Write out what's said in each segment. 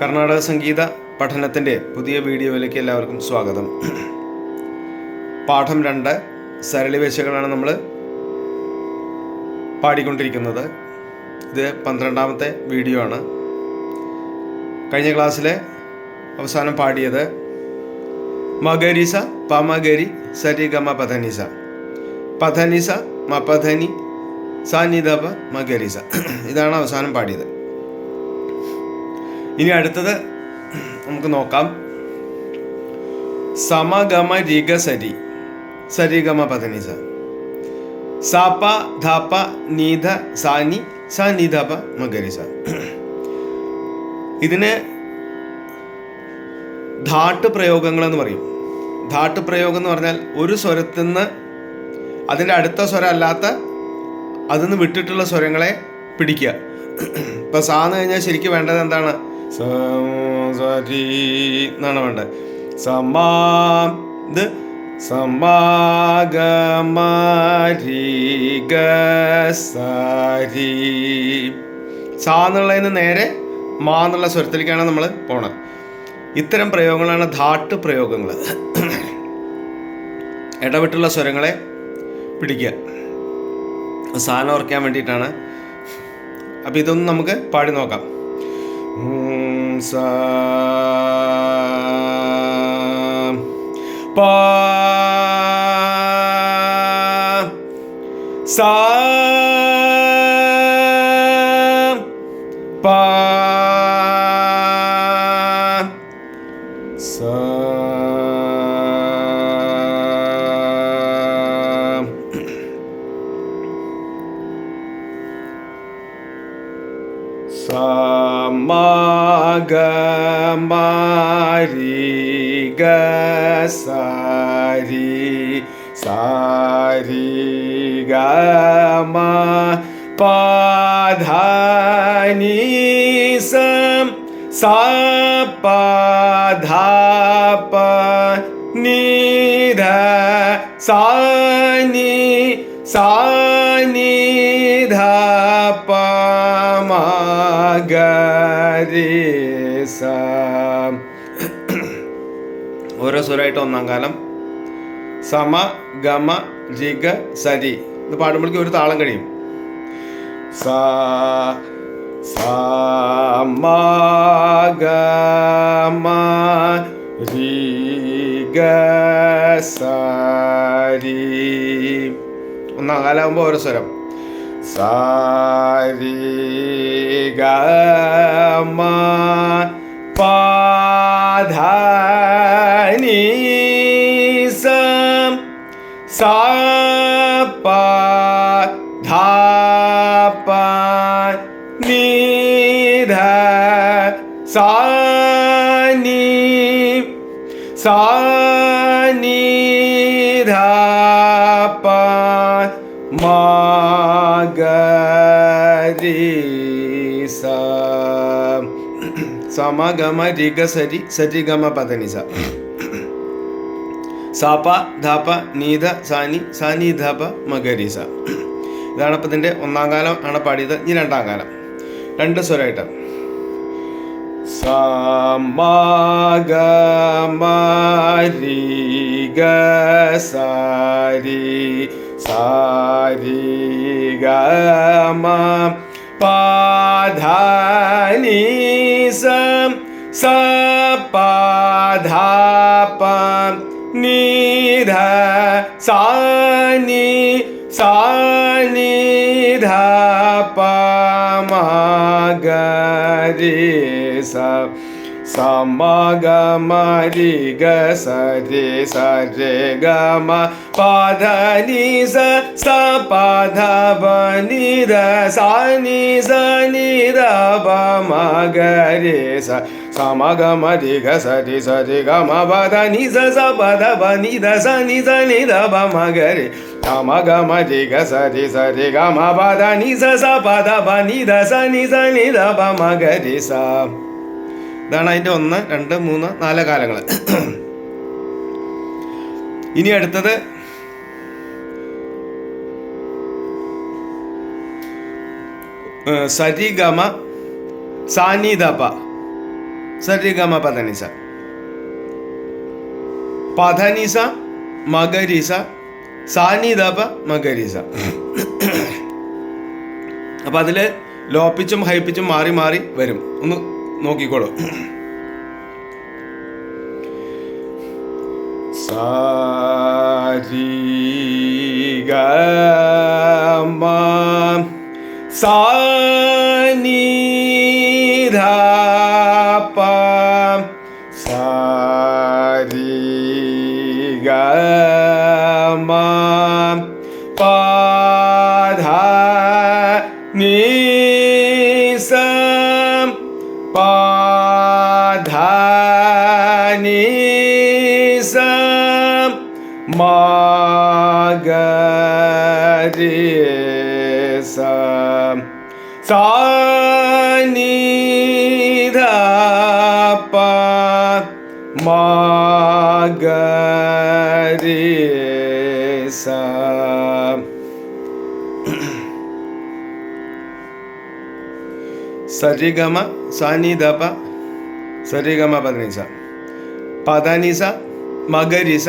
കർണാടക സംഗീത പഠനത്തിന്റെ പുതിയ വീഡിയോയിലേക്ക് എല്ലാവർക്കും സ്വാഗതം. പാഠം രണ്ട് സരളിവേശകളാണ് നമ്മൾ പാടിക്കൊണ്ടിരിക്കുന്നത്. ഇത് പന്ത്രണ്ടാമത്തെ വീഡിയോ ആണ്. കഴിഞ്ഞ ക്ലാസ്സിലെ അവസാനം പാടിയത് മഗരിസ പമഗരി സരിഗമ പധനിസ പധനിസ മപധനി സാനിധപ മഗരിസ. ഇതാണ് അവസാനം പാടിയത്. ഇനി അടുത്തത് നമുക്ക് നോക്കാം. സമഗമ രിഗ സരി സരിഗമ പതനിസ സാപ്പ ധാപ്പ നീധ സാനി സ മകരിസ ഇതിന് ധാട്ട് പ്രയോഗങ്ങൾ എന്ന് പറയും. ധാട്ട് പ്രയോഗം എന്ന് പറഞ്ഞാൽ ഒരു സ്വരത്തിൽ നിന്ന് അതിന്റെ അടുത്ത സ്വരം അല്ലാത്ത അതിൽ നിന്ന് വിട്ടിട്ടുള്ള സ്വരങ്ങളെ പിടിക്കുക. ഇപ്പം സാന്ന് കഴിഞ്ഞാൽ ശരിക്കും വേണ്ടത് എന്താണ്? സ, സ, രി എന്നാണ് വേണ്ടത് സമാ ഇത് സമാഗമരി സാ എന്നുള്ളതിന് നേരെ മാ എന്നുള്ള സ്വരത്തിലേക്കാണ് നമ്മൾ പോണത്. ഇത്തരം പ്രയോഗങ്ങളാണ് ധാട്ട് പ്രയോഗങ്ങൾ ഇടവിട്ടുള്ള സ്വരങ്ങളെ പിടിക്കുക. സാധനം ഉറക്കാൻ വേണ്ടിയിട്ടാണ്. അപ്പം ഇതൊന്നും നമുക്ക് പാടി നോക്കാം. ഉം, സാ, പാ, സാ, പാ, സമഗമരി ഗരി സാരി ഗമ പാധാനി സം സപധാപ നിധ സാനി സാനിധ പമഗരീസ ഓരോ സ്വരമായിട്ട് ഒന്നാം കാലം. സമ ഗമ ജിഗ സരി. ഇത് പാടുമ്പോഴേക്കും ഒരു താളം കഴിയും. സാ സമ ഗമ ജിഗ സരി. ഒന്നാം കാലാകുമ്പോൾ ഓരോ സ്വരം. സാരി ഗമ പാധാനി സം സാ പാ ധാപ നിധ സാനി സാനിധ മഗരീസ സമഗമ രിഗ സരി സരിഗമ പതനിസ സാപ ധാപ നീത സാനി സാനി ധാപ മകരീസ ഇതാണ് അപ്പം ഇതിന്റെ ഒന്നാം കാലം ആണ് പാടിയത്. ഇനി രണ്ടാം കാലം. രണ്ട് സ്വരമായിട്ട് സമഗമരി സാരി സാരി ഗമ പാധാനി സം நீத சாணி சாணித பமாகரி சப் സപധാപ നിധ സാനി സാനിധ പമഗരീസ സമഗമരി ഗരി സരി ഗമ പധനി സ സപധനി ധ സാനി സനി ധ പമഗരി സ സമഗമരി ഗരി സരി ഗമ പധനി സ സപധനി ധ സനി സനി ധ പമഗരി സമഗമരി ഗരി സരി ഗമ പധനി സ സപധനി ധ സനി സനി ധ പമഗരി സ ഇതാണ് അതിന്റെ ഒന്ന് രണ്ട് മൂന്ന് നാല് കാലങ്ങൾ ഇനി അടുത്തത് സരിഗമ സാനിധപ സരിഗമ പതനിസ പതനിസ മകരിസ സാനിദപ മകരിസ. അപ്പം അതിൽ ലോപ്പിച്ചും ഹൈപ്പിച്ചും മാറി മാറി വരും. ഒന്ന് നോക്കിക്കോളൂ. സാരി ഗ സാനി ध स सा मा गीधा मा गिसा सजिगमा। സരിഗമ സാനിദപ സരിഗമ പദനിസ പദനിസ മകരിസ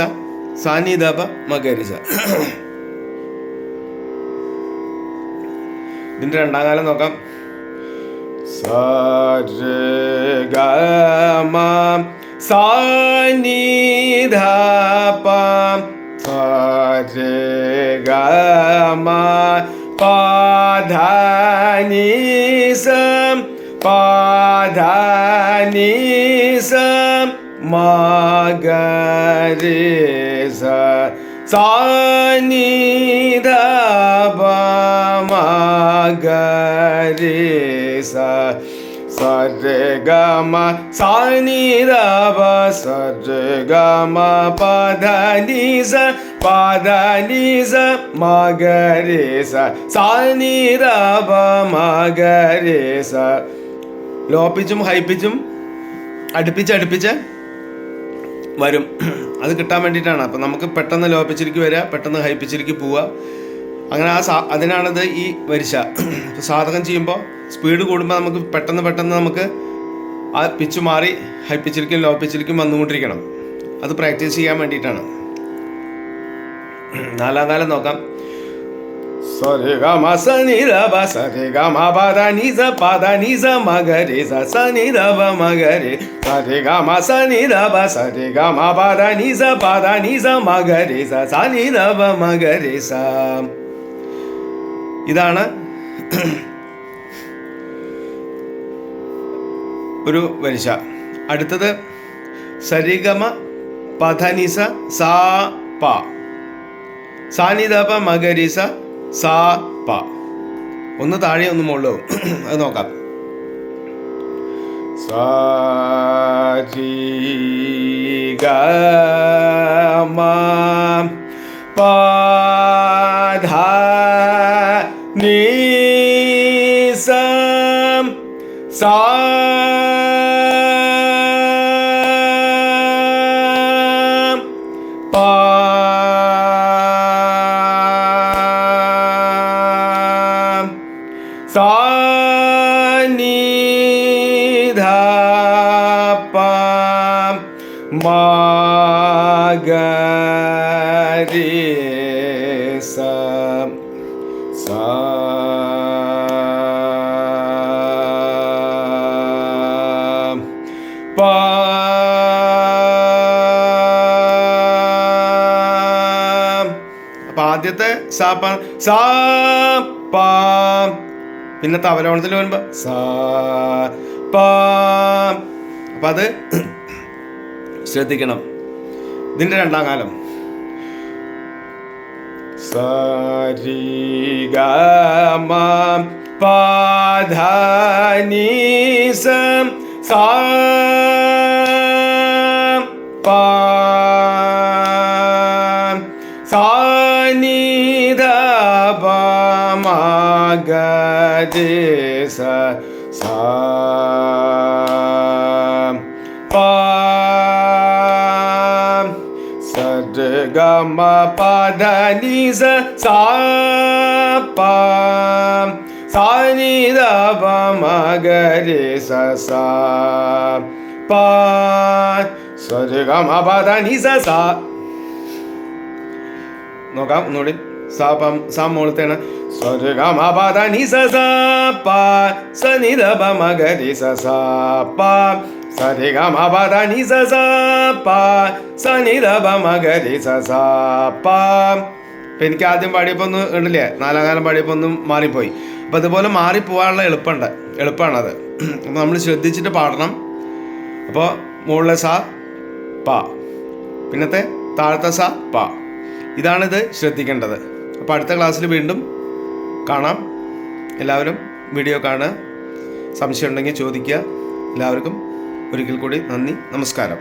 സാനിദപ മകരിസ ഇതിന്റെ രണ്ടാം കാലം നോക്കാം. സരിഗമ സാനിധപ സരിഗമ പാധാനീസം പാധാനീസം മാഗരേസ സാനിധപ മാഗരേസ സരഗമ സാനിധപ സരഗമ പദനീസ പദനീസ മകരേസ സാനിധപ മകരേസ ലോപ്പിച്ചും പിച്ചും അടുപ്പിച്ച് അടുപ്പിച്ച് വരും. അത് കിട്ടാൻ വേണ്ടിയിട്ടാണ്. അപ്പം നമുക്ക് പെട്ടെന്ന് ലോ പിച്ചിലേക്ക് വരിക പെട്ടെന്ന് ഹൈ പിച്ചിലേക്ക് പോവുക അങ്ങനെ ആ സാ അതിനാണത് ഈ വരിശ. സാധകം ചെയ്യുമ്പോൾ സ്പീഡ് കൂടുമ്പോൾ നമുക്ക് പെട്ടെന്ന് പെട്ടെന്ന് നമുക്ക് ആ പിച്ച് മാറി ഹൈ പിച്ചിലേക്കും ലോ പിച്ചിലേക്കും വന്നുകൊണ്ടിരിക്കണം. അത് പ്രാക്ടീസ് ചെയ്യാൻ വേണ്ടിയിട്ടാണ്. നാലാം കാലം നോക്കാം. സരി ഗമ സനി രവ സരി ഗമ പദ നിസ പദ നിസ മഗരി സ സനി രവ മഗരി സരി ഗമ സനി രവ സരി ഗമ പദ നിസ പദ നിസ മഗരി സ സനി രവ മഗരി സ ഇതാണ് ഒരു വരിശ. അടുത്തത് സരിഗമ പധനിസ സാ പ. സാനിതപ മകരിസ സാ പ. ഒന്ന് താഴെ ഒന്ന് മുകളിൽ അത് നോക്കാം. ഗമ പാധ നീ സം അപ്പൊ ആദ്യത്തെ പ സാ പ. പിന്നെ തവലോണത്തിൽ വരുമ്പോ സാ പാ. അപ്പൊ അത് ശ്രദ്ധിക്കണം. ഇതിന്റെ രണ്ടാം കാലം. സരി പാധാനി സാ സദ്ഗമ പദനി സ സാ പാ സാനി ധ മഗരി സ സാ പാ സരി ഗമ പദ നി സ സാ നോക്കാം ഒന്നുകൂടി. സാ പം സാ മുകളത്തേണ് സരി ഗമ പദ നി സ സാ പാ സ നി ധ പ മ ഗ രി സ ഗ രി സ സാ പാ ഇപ്പം എനിക്ക് ആദ്യം പാടിയപ്പോൾ ഒന്ന് ഉണ്ടല്ലേ നാലാം കാലം പാടിയപ്പോൾ ഒന്നും മാറിപ്പോയി. അപ്പം അതുപോലെ മാറിപ്പോകാനുള്ള എളുപ്പമുണ്ട് എളുപ്പമാണത് അപ്പോൾ നമ്മൾ ശ്രദ്ധിച്ചിട്ട് പാടണം. അപ്പോൾ മുകളിലെ സ പ. പിന്നത്തെ താഴത്തെ സ പ. ഇതാണിത് ശ്രദ്ധിക്കേണ്ടത്. അപ്പോൾ അടുത്ത ക്ലാസ്സിൽ വീണ്ടും കാണാം. എല്ലാവരും വീഡിയോ കാണുക. സംശയം ഉണ്ടെങ്കിൽ ചോദിക്കുക. എല്ലാവർക്കും ഒരിക്കൽ കൂടി നന്ദി നമസ്കാരം.